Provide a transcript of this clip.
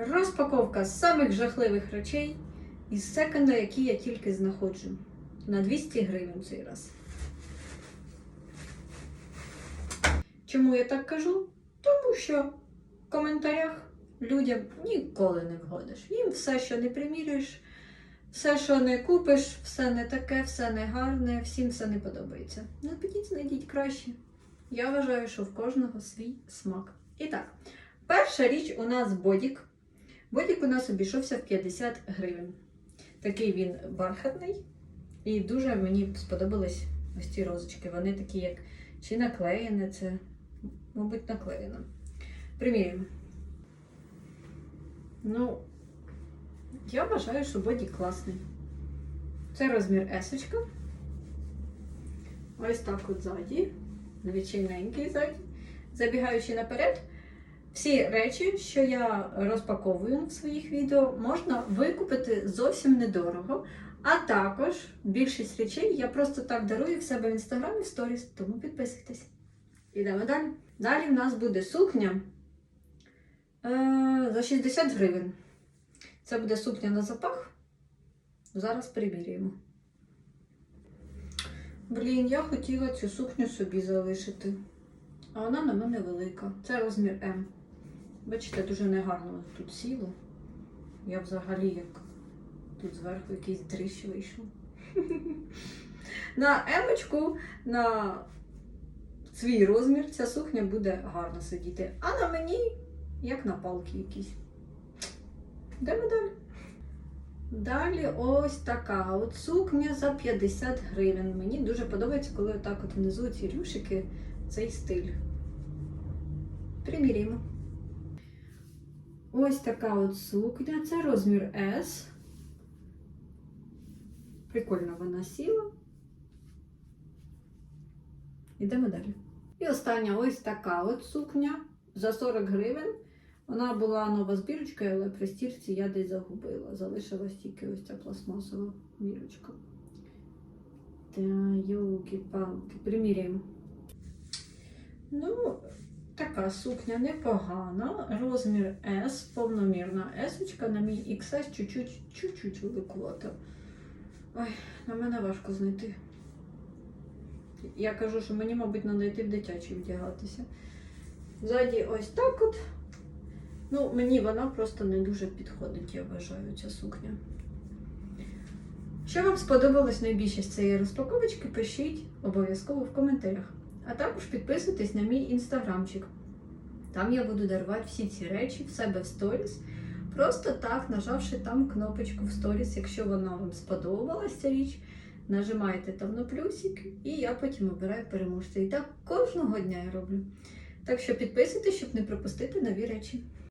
Розпаковка самих жахливих речей із секонда, які я тільки знаходжу. На 200 гривень цей раз. Чому я так кажу? Тому що в коментарях людям ніколи не вгодиш. Їм все, що не примірюєш, все, що не купиш, все не таке, все не гарне, всім все не подобається. Ну, підіть, знайдіть краще. Я вважаю, що в кожного свій смак. І так, перша річ у нас бодік. Бодік у нас обійшовся в 50 гривень. Такий він бархатний. І дуже мені сподобались ось ці розочки. Вони такі, як чи наклеєне, це, мабуть, наклеєно. Примірюємо. Ну, я вважаю, що бодік класний. Це розмір есочка. Ось так от ззаді. Звичайненький ззаді. Забігаючи наперед, всі речі, що я розпаковую в своїх відео, можна викупити зовсім недорого. А також більшість речей я просто так дарую в себе в інстаграмі в сторіс, тому підписуйтесь. Ідемо далі. Далі в нас буде сукня е, за 60 гривень. Це буде сукня на запах. Зараз приміряємо. Блін, я хотіла цю сукню собі залишити. А вона на мене велика. Це розмір М. Бачите, дуже негарно тут сіло. Я взагалі як тут зверху якийсь дрищ вийшов. На емочку, на свій розмір ця сукня буде гарно сидіти. А на мені, як на палки якісь. Йдемо далі. Далі ось така от сукня за 50 гривень. Мені дуже подобається, коли отак от внизу ці рюшики, цей стиль. Приміряємо. Ось така от сукня. Це розмір S. Прикольно вона сіла. Йдемо далі. І остання ось така от сукня за 40 гривень. Вона була нова з бірочкою, але при стірці я десь загубила. Залишилась тільки ось ця пластмасова бірочка. Та йолки-палки, приміряємо. Ну, така сукня непогана. Розмір S, повномірна S, на мій XS чуть-чуть, чуть-чуть великувата. Ой, на мене важко знайти. Я кажу, що мені, мабуть, треба йти в дитячий вдягатися. Ззаді ось так от. Ну, мені вона просто не дуже підходить, я вважаю, ця сукня. Що вам сподобалось найбільше з цієї розпаковочки, пишіть обов'язково в коментарях. А також підписуйтесь на мій інстаграмчик. Там я буду дарувати всі ці речі в себе в сторіс. Просто так, нажавши там кнопочку в сторіс, якщо вона вам сподобалася річ, нажимаєте там на плюсик, і я потім обираю переможця. І так кожного дня я роблю. Так що підписуйтесь, щоб не пропустити нові речі.